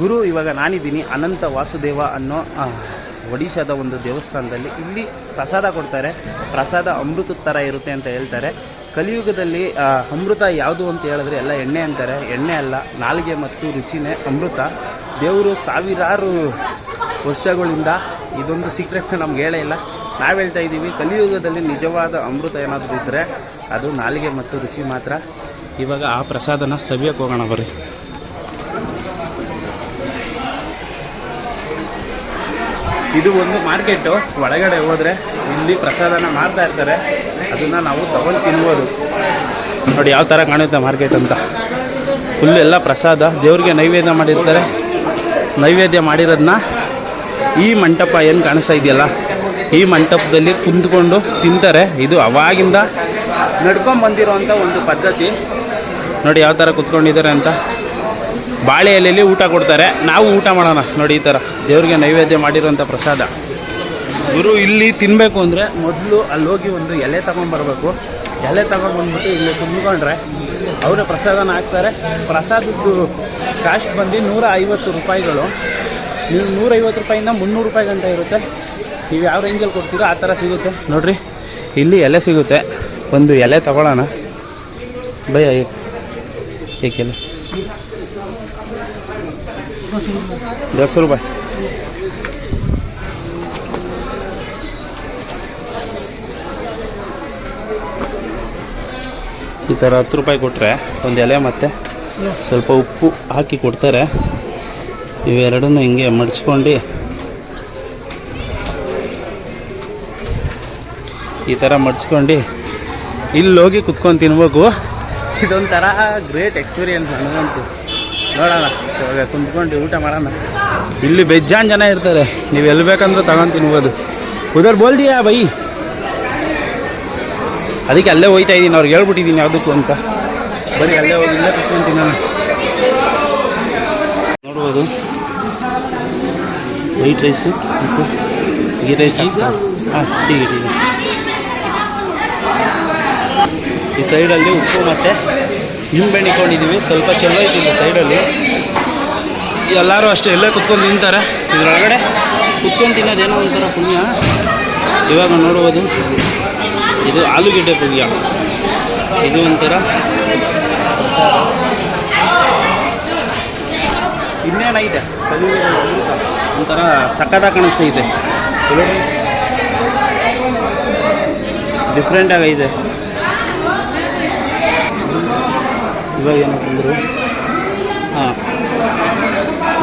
ಗುರು, ಇವಾಗ ನಾನಿದ್ದೀನಿ ಅನಂತ ವಾಸುದೇವ ಅನ್ನೋ ಒಡಿಶಾದ ಒಂದು ದೇವಸ್ಥಾನದಲ್ಲಿ. ಇಲ್ಲಿ ಪ್ರಸಾದ ಕೊಡ್ತಾರೆ. ಪ್ರಸಾದ ಅಮೃತದ ಥರ ಇರುತ್ತೆ ಅಂತ ಹೇಳ್ತಾರೆ. ಕಲಿಯುಗದಲ್ಲಿ ಅಮೃತ ಯಾವುದು ಅಂತ ಹೇಳಿದ್ರೆ ಎಲ್ಲ ಎಣ್ಣೆ ಅಂತಾರೆ. ಎಣ್ಣೆ ಅಲ್ಲ, ನಾಲಿಗೆ ಮತ್ತು ರುಚಿನೇ ಅಮೃತ. ದೇವರು ಸಾವಿರಾರು ವರ್ಷಗಳಿಂದ ಇದೊಂದು ಸೀಕ್ರೆಟ್ನ ನಮ್ಗೆ ಹೇಳೇ ಇಲ್ಲ. ನಾವು ಹೇಳ್ತಾ ಇದ್ದೀವಿ, ಕಲಿಯುಗದಲ್ಲಿ ನಿಜವಾದ ಅಮೃತ ಏನಾದರೂ ಇದ್ದರೆ ಅದು ನಾಲಿಗೆ ಮತ್ತು ರುಚಿ ಮಾತ್ರ. ಇವಾಗ ಆ ಪ್ರಸಾದನ ಸವಿಯಕ್ಕೆ ಹೋಗೋಣ ಬರ್ರಿ. ಇದು ಒಂದು ಮಾರ್ಕೆಟು. ಒಳಗಡೆ ಹೋದರೆ ಇಲ್ಲಿ ಪ್ರಸಾದನ ಮಾರ್ತಾ ಇರ್ತಾರೆ. ಅದನ್ನು ನಾವು ತಗೊಂಡು ತಿನ್ಬೋದು. ನೋಡಿ ಯಾವ ಥರ ಕಾಣುತ್ತೆ ಮಾರ್ಕೆಟ್ ಅಂತ. ಫುಲ್ ಎಲ್ಲ ಪ್ರಸಾದ. ದೇವ್ರಿಗೆ ನೈವೇದ್ಯ ಮಾಡಿರ್ತಾರೆ. ನೈವೇದ್ಯ ಮಾಡಿರೋದನ್ನ ಈ ಮಂಟಪ ಏನು ಕಾಣಿಸ್ತಾ ಇದೆಯಲ್ಲ, ಈ ಮಂಟಪದಲ್ಲಿ ಕುಂತ್ಕೊಂಡು ತಿಂತಾರೆ. ಇದು ಅವಾಗಿಂದ ನಡ್ಕೊಂಡು ಬಂದಿರೋವಂಥ ಒಂದು ಪದ್ಧತಿ. ನೋಡಿ ಯಾವ ಥರ ಕುತ್ಕೊಂಡಿದ್ದಾರೆ ಅಂತ. ಬಾಳೆ ಎಲೆಯಲ್ಲಿ ಊಟ ಕೊಡ್ತಾರೆ. ನಾವು ಊಟ ಮಾಡೋಣ ನೋಡಿ ಈ ಥರ. ದೇವ್ರಿಗೆ ನೈವೇದ್ಯ ಮಾಡಿರೋಂಥ ಪ್ರಸಾದ. ಗುರು ಇಲ್ಲಿ ತಿನ್ನಬೇಕು ಅಂದರೆ ಮೊದಲು ಅಲ್ಲಿ ಹೋಗಿ ಒಂದು ಎಲೆ ತಗೊಂಡ್ಬರ್ಬೇಕು ಎಲೆ ತಗೊಂಡ್ಬಂದ್ಬಿಟ್ಟು ಇಲ್ಲಿ ತುಂಬಿಕೊಂಡ್ರೆ ಅವರ ಪ್ರಸಾದನ ಹಾಕ್ತಾರೆ. ಪ್ರಸಾದದ್ದು ಕಾಸ್ಟ್ ಬಂದು ನೂರ ಐವತ್ತು ರೂಪಾಯಿಗಳು. ನೀವು ನೂರೈವತ್ತು ರೂಪಾಯಿಂದ ಮುನ್ನೂರು ರೂಪಾಯಿ ಗಂಟೆ ಇರುತ್ತೆ. ನೀವು ಯಾವ ರೇಂಜಲ್ಲಿ ಕೊಡ್ತೀರೋ ಆ ಥರ ಸಿಗುತ್ತೆ. ನೋಡಿರಿ, ಇಲ್ಲಿ ಎಲೆ ಸಿಗುತ್ತೆ. ಒಂದು ಎಲೆ ತಗೊಳ್ಳೋಣ. ಭಯ ಏಕೆಲ್ಲ दस रुपये ಈ ಥರ ಹತ್ತು ರೂಪಾಯಿ ಕೊಟ್ಟರೆ ಒಂದು ಎಲೆ ಮತ್ತು ಸ್ವಲ್ಪ ಉಪ್ಪು ಹಾಕಿ ಕೊಡ್ತಾರೆ ಇವೆರಡನ್ನು ಹಿಂಗೆ ಮಡ್ಚ್ಕೊಂಡು ಈ ಥರ ಮಡ್ಚ್ಕೊಂಡು ಇಲ್ಲಿ ಹೋಗಿ ಕುತ್ಕೊಂಡು ತಿನ್ಬೇಕು ಇದೊಂಥರ ಗ್ರೇಟ್ ಎಕ್ಸ್ಪೀರಿಯನ್ಸ್ ನನಗಂತೂ ನೋಡೋಣ. ಇವಾಗ ಕುಂತ್ಕೊಂಡು ಊಟ ಮಾಡೋಣ. ಇಲ್ಲಿ ಬೆಜ್ಜಾನ್ ಜನ ಇರ್ತಾರೆ. ನೀವು ಎಲ್ಲಿ ಬೇಕಂದ್ರೆ ತಗೊಂಡು ತಿನ್ಬೋದು. ಉದರ್ ಬೋಲ್ದಿಯಾ ಬೈ? ಅದಕ್ಕೆ ಅಲ್ಲೇ ಹೋಯ್ತಾ ಇದ್ದೀನಿ ಅವ್ರಿಗೆ ಹೇಳ್ಬಿಟ್ಟಿದ್ದೀನಿ ಯಾವುದಕ್ಕೂ ಅಂತ. ಬರೀ ಅಲ್ಲೇ ಹೋಗಿ ಇಲ್ಲೇ ಕುತ್ಕೊಂಡು ತಿನ್ನೋಣ. ನೋಡ್ಬೋದು. ವೈಟ್ ರೈಸು ಮತ್ತು ಗೀ ರೈಸ್ ಹಾಂ ಟೀ ಈ ಸೈಡಲ್ಲಿ ಉಪ್ಪು ಮತ್ತು ನಿಂಬೆಹಣ್ಣು ಇಟ್ಕೊಂಡಿದ್ದೀವಿ ಸ್ವಲ್ಪ ಚೆಲ್ಲೋ ಸೈಡಲ್ಲಿ ಎಲ್ಲರೂ ಅಷ್ಟೇ ಎಲ್ಲೇ ಕುತ್ಕೊಂಡು ತಿಂತಾರೆ. ಇದರೊಳಗಡೆ ಕುತ್ಕೊಂಡು ತಿನ್ನೋದೇನೋ ಒಂಥರ ಪುಣ್ಯ. ಇವಾಗ ನೋಡ್ಬೋದು. ಇದು ಆಲೂಗಡ್ಡೆ ಪುಣ್ಯ. ಇದು ಒಂಥರ ಪ್ರಸಾದ. ಇನ್ನೇನೈತೆ ಒಂಥರ ಸಕ್ಕತ್ತಾಗಿ ಕಾಣಿಸ್ತೈತೆ ಚಲೋ ಡಿಫ್ರೆಂಟ್ ಆಗೈತೆ ಇವಾಗ ಏನೋ ಬಂದರು. ಹಾಂ.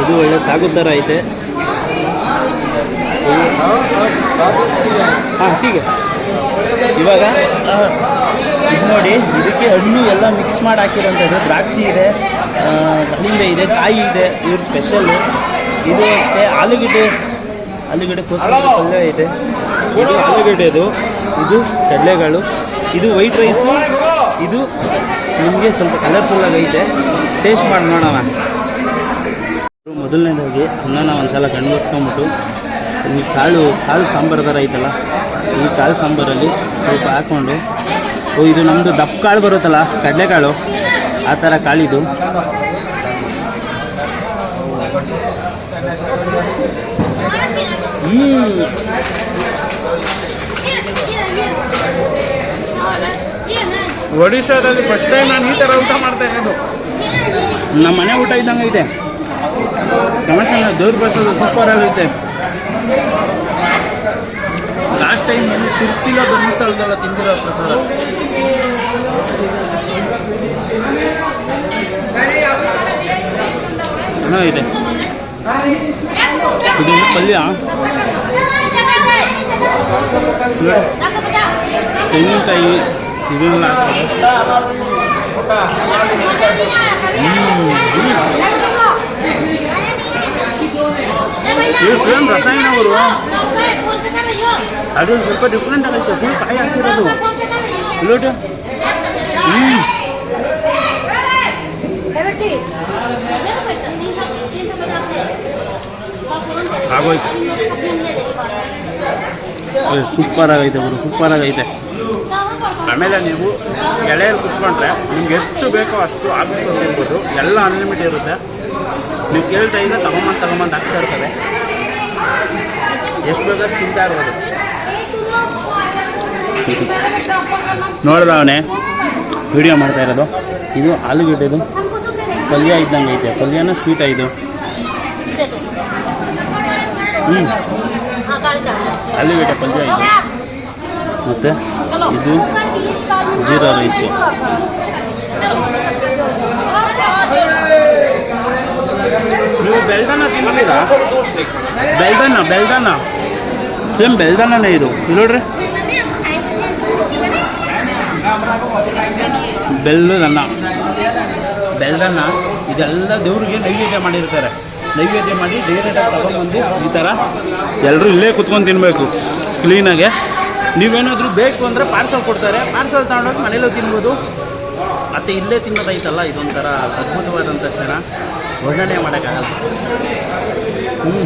ಇದು ಒಳ್ಳೆ ಸಾಗು ಥರ ಐತೆ. ಹಾಂ ಹೀಗೆ. ಇವಾಗ ಇದು ನೋಡಿ ಇದಕ್ಕೆ ಹಣ್ಣು ಎಲ್ಲ ಮಿಕ್ಸ್ ಮಾಡಿ ಹಾಕಿರೋಂಥದ್ದು. ದ್ರಾಕ್ಷಿ ಇದೆ ದಾಳಿಂಬೆ ಇದೆ ಕಾಯಿ ಇದೆ ಇವ್ರ ಸ್ಪೆಷಲ್ಲು ಇದು ಅಷ್ಟೇ ಆಲೂಗಡ್ಡೆ. ಆಲೂಗಡ್ಡೆ ಕೋಸಂಬರಿ ಪಲ್ಯ ಇದೆ. ಇದು ಆಲೂಗಡ್ಡೆದು. ಇದು ಕಡಲೆಗಳು. ಇದು ವೈಟ್ ರೈಸು ಇದು ನಿಮಗೆ ಸ್ವಲ್ಪ ಕಲರ್ಫುಲ್ ಆಗೈತೆ ಟೇಸ್ಟ್ ಮಾಡಿ ನೋಡೋಣ. ಮೊದಲನೇದಾಗಿ ಅನ್ನ ಒಂದು ಸಲ ಕಣ್ಣು ಹೊತ್ಕೊಂಬಿಟ್ಟು ಈ ಕಾಳು ಕಾಳು ಸಾಂಬಾರು ಥರ ಐತಲ್ಲ, ಈ ಕಾಳು ಸಾಂಬಾರಲ್ಲಿ ಸ್ವಲ್ಪ ಹಾಕ್ಕೊಂಡು ಓ, ಇದು ನಮ್ಮದು ದಪ್ಪ ಕಾಳು ಬರುತ್ತಲ್ಲ, ಕಡಲೆಕಾಳು, ಆ ಥರ ಕಾಳಿದು. ಹ್ಞೂ ಒಡಿಶಾದಲ್ಲಿ ಫಸ್ಟ್ ಟೈಮ್ ನಾನು ಈ ಥರ ಊಟ ಮಾಡ್ತಾ ಇರೋದು. ನಮ್ಮ ಮನೆ ಊಟ ಇದ್ದಂಗೆ ಇದೆ ತಮಾಷೆ ದೂರ ಬರ್ತದೆ ಸೂಪರ್ ಆಗೈತೆ ಲಾಸ್ಟ್ ಟೈಮ್ ಏನು ತಿರ್ತಿಲ್ಲ ಧರ್ಮಸ್ಥಳದಲ್ಲ ತಿಂದಿರೋ ಪ್ರಸಾದ. ಚೆನ್ನಾಗಿದೆ. ಇದು ಪಲ್ಯ? ತೆಂಗಿನಕಾಯಿ. ಇದು ಸೇಮ್ ರಸಾಯನ ಅವರು ಅದು ಸ್ವಲ್ಪ ಡಿಫ್ರೆಂಟ್ ಆಗೈತೆ. ಫುಲ್ ಕಾಯಿ ಹಾಕಿರೋದು ಇಲ್ಲೋಟು ಹ್ಞೂ ಆಗೋಯ್ತು. ಸೂಪರ್ ಆಗೈತೆ ಗುರು ಸೂಪರ್ ಆಗೈತೆ. ಆಮೇಲೆ ನೀವು ಗೆಳೆಯರು ಕುತ್ಕೊಂಡ್ರೆ ನಿಮ್ಗೆ ಎಷ್ಟು ಬೇಕೋ ಅಷ್ಟು ಆಫೀಸ್ ತಿನ್ಬೋದು. ಎಲ್ಲ ಅನ್ಲಿಮಿಟ್ ಇರುತ್ತೆ. ನೀವು ಕೇಳ್ತಾ ಇದ್ರೆ ತಗೊಂಬಂದು ತಗೊಂಬಂದು ಆಗ್ತಾ ಇರ್ತದೆ. ಎಷ್ಟು ಬೇಕಷ್ಟು ತಿಂತಾ ಇರ್ಬೋದು. ನೋಡ್ದ ಅವನೇ? ವಿಡಿಯೋ ಮಾಡ್ತಾ ಇರೋದು. ಇದು ಆಲೂಗೆಡ್ಡೆದು ಪಲ್ಯ ಇದ್ದಂಗೆ ಐತೆ. ಪಲ್ಯನ ಸ್ವೀಟ್ ಇದು ಹ್ಞೂ ಆಲೂಗೆಡ್ಡೆ ಪಲ್ಯ ಇದೆ ಮತ್ತು ಇದು ಜೀರಾ ರೈಸು. ನೀವು ಬೆಲ್ದನ್ನ ತಿಂದಿದ್ದೀರಾ? ಬೆಲ್ದನ್ನ ಬೆಲ್ದನ್ನ ಸೇಮ್ ಬೆಲ್ದನ್ನನೇ ಇದು. ಇದು ನೋಡ್ರಿ. ಬೆಲ್ಲದನ್ನ. ಬೆಲ್ಲದನ್ನ ಇದೆಲ್ಲ ದೇವ್ರಿಗೆ ನೈವೇದ್ಯ ಮಾಡಿರ್ತಾರೆ. ನೈವೇದ್ಯ ಮಾಡಿ ಡೈರೆಕ್ಟಾಗಿ ತಗೊಂಡ್ಬಂದು ಈ ಥರ ಎಲ್ಲರೂ ಇಲ್ಲೇ ಕುತ್ಕೊಂಡು ತಿನ್ನಬೇಕು ಕ್ಲೀನಾಗೆ. ನೀವೇನಾದರೂ ಬೇಕು ಅಂದರೆ ಪಾರ್ಸಲ್ ಕೊಡ್ತಾರೆ. ಪಾರ್ಸಲ್ ತಗೊಂಡೋಗಿ ಮನೇಲೂ ತಿನ್ಬೋದು. ಮತ್ತು ಇಲ್ಲೇ ತಿನ್ನೋದೈತಲ್ಲ ಇದೊಂಥರ ಅದ್ಭುತವಾದಂಥ ಕ್ಷಣ. ವರ್ಣನೆ ಮಾಡೋಕ್ಕಾಗಲ್ಲ. ಹ್ಞೂ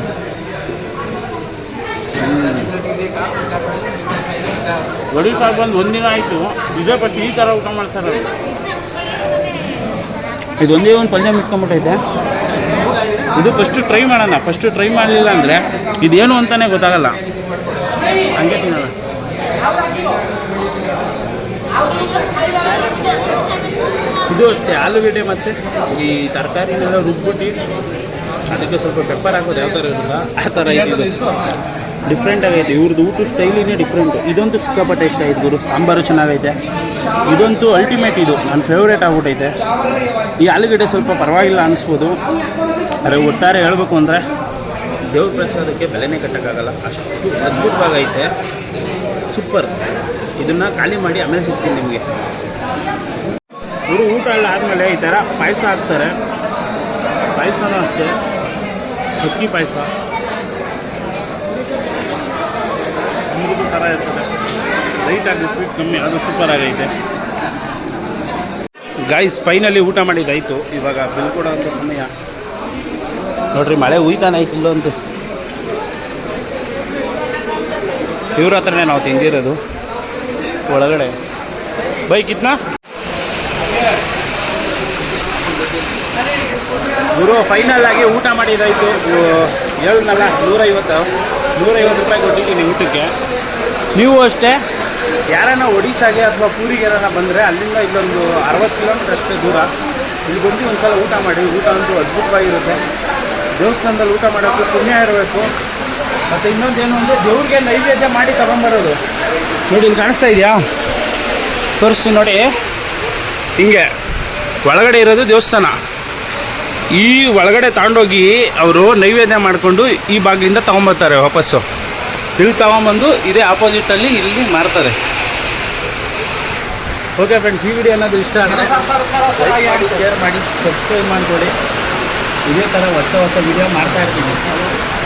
ಸಾರು ಬಂದು ಒಂದಿನ ಆಯಿತು. ಇದೇ ಪಚ್ಚಿ ಈ ಥರ ಊಟ ಮಾಡ್ತಾರೆ. ಇದೊಂದೇ ಒಂದು ಪಲ್ಯ ಮಿಟ್ಕೊಂಬಿಟ್ಟೈತೆ ಇದು ಫಸ್ಟು ಟ್ರೈ ಮಾಡೋಣ. ಫಸ್ಟು ಟ್ರೈ ಮಾಡಲಿಲ್ಲ ಅಂದರೆ ಇದೇನು ಅಂತಲೇ ಗೊತ್ತಾಗಲ್ಲ. ಹಂಗೆ ತಿನ್ನೋಣ. ಇದು ಅಷ್ಟೇ, ಆಲೂಗಡ್ಡೆ ಮತ್ತು ಈ ತರಕಾರಿನೆಲ್ಲ ರುಬ್ಬಿಟ್ಟು ಅದಕ್ಕೆ ಸ್ವಲ್ಪ ಪೆಪ್ಪರ್ ಹಾಕೋದು, ಯಾವ ಥರ ಇರೋದಿಲ್ಲ ಆ ಥರ ಇದೆ. ಡಿಫ್ರೆಂಟ್ ಆಗೈತೆ ಇವ್ರದ್ದು ಊಟ ಸ್ಟೈಲಿನೇ ಡಿಫ್ರೆಂಟು ಇದಂತೂ ಸಿಕ್ಕಾಪಟ್ಟೆ ಇಷ್ಟ ಆಯ್ತು ಗುರು. ಸಾಂಬಾರು ಚೆನ್ನಾಗೈತೆ. ಇದಂತೂ ಅಲ್ಟಿಮೇಟ್ ಇದು. ನನ್ನ ಫೇವ್ರೇಟ್ ಆಗ್ಬಿಟ್ಟೈತೆ. ಈ ಆಲೂಗಡ್ಡೆ ಸ್ವಲ್ಪ ಪರವಾಗಿಲ್ಲ ಅನಿಸ್ಬೋದು. ಅರೆ, ಒಟ್ಟಾರೆ ಹೇಳಬೇಕು ಅಂದರೆ ದೇವ್ರ ಪ್ರಸಾದಕ್ಕೆ ಬೆಲೆನೇ ಕಟ್ಟೋಕ್ಕಾಗಲ್ಲ. ಅಷ್ಟು ಅದ್ಭುತವಾಗೈತೆ. ಸೂಪರ್. ಇದನ್ನು ಖಾಲಿ ಮಾಡಿ ಆಮೇಲೆ ಸಿಗ್ತೀನಿ ನಿಮಗೆ. ಇವರು ಊಟ ಎಲ್ಲ ಆದಮೇಲೆ ಈ ಥರ ಪಾಯಸ ಹಾಕ್ತಾರೆ. ಪಾಯಸನೂ ಅಷ್ಟೇ. ಅಕ್ಕಿ ಪಾಯಸ. ಅಮೃತ ಥರ ಇರ್ತದೆ. ಲೈಟಾಗಿ ಸ್ವೀಟ್ ಕಮ್ಮಿ, ಅದು ಸೂಪರ್ ಆಗೈತೆ. ಗಾಯ್ಸ್ ಫೈನಲಿ ಊಟ ಮಾಡಿದ್ದಾಯಿತು. ಇವಾಗ ಬಿಲ್ ಕೊಡೋಂಥ ಸಮಯ. ನೋಡ್ರಿ, ಮಳೆ ಉಯ್ತಾನೆ ಐತೆ ಇಲ್ಲಂತೂ ಇವ್ರ ಹತ್ರನೇ ನಾವು ತಿಂದಿರೋದು. ಒಳಗಡೆ. ಬೈಕ್ ಇತ್ನಾ? ಗುರು ಫೈನಲ್ ಆಗಿ ಊಟ ಮಾಡಿದಾಯಿತು. ಹೇಳಿದ್ನಲ್ಲ ನೂರೈವತ್ತು. ನೂರೈವತ್ತು ರೂಪಾಯಿ ಕೊಟ್ಟಿದ್ದೀನಿ ಊಟಕ್ಕೆ. ನೀವು ಅಷ್ಟೇ? ಯಾರನ್ನ ಒಡಿಶಾಗೆ ಅಥವಾ ಪೂರಿಗೆ ಯಾರನ್ನ ಬಂದರೆ ಅಲ್ಲಿಂದ ಇಲ್ಲೊಂದು ಅರವತ್ತು ಕಿಲೋಮೀಟರ್ ಅಷ್ಟೇ ದೂರ. ಇಲ್ಲಿ ಬಂದು ಒಂದು ಸಲ ಊಟ ಮಾಡಿ. ಊಟ ಅಂತೂ ಅದ್ಭುತವಾಗಿರುತ್ತೆ. ದೇವಸ್ಥಾನದಲ್ಲಿ ಊಟ ಮಾಡೋಕ್ಕೆ ಪುಣ್ಯ ಇರಬೇಕು. ಮತ್ತು ಇನ್ನೊಂದು ಏನು ಅಂದರೆ ದೇವ್ರಿಗೆ ನೈವೇದ್ಯ ಮಾಡಿ ತಗೊಂಬರೋದು. ನೋಡಿ ಇಲ್ಲಿ ಕಾಣಿಸ್ತಾ ಇದೆಯಾ? ತೋರಿಸ್ತೀನಿ ನೋಡಿ. ಹಿಂಗೆ ಒಳಗಡೆ ಇರೋದು ದೇವಸ್ಥಾನ. ಈ ಒಳಗಡೆ ತಗೊಂಡೋಗಿ ಅವರು ನೈವೇದ್ಯ ಮಾಡಿಕೊಂಡು ಈ ಬಾಗಿಲಿಂದ ತೊಗೊಂಬರ್ತಾರೆ ವಾಪಸ್ಸು. ಇಲ್ಲಿ ತಗೊಂಬಂದು ಇದೇ ಆಪೋಸಿಟಲ್ಲಿ ಇಲ್ಲಿ ಮಾರ್ತಾರೆ. ಓಕೆ ಫ್ರೆಂಡ್ಸ್ ಈ ವಿಡಿಯೋ ಅನ್ನೋದು ಇಷ್ಟ ಆದರೆ ಮಾಡಿ ಶೇರ್ ಮಾಡಿ ಸಬ್ಸ್ಕ್ರೈಬ್ ಮಾಡಿಕೊಡಿ ಇದೇ ಥರ ಹೊಸ ಹೊಸ ವಿಡಿಯೋ ಮಾಡ್ತಾ ಇರ್ತೀನಿ.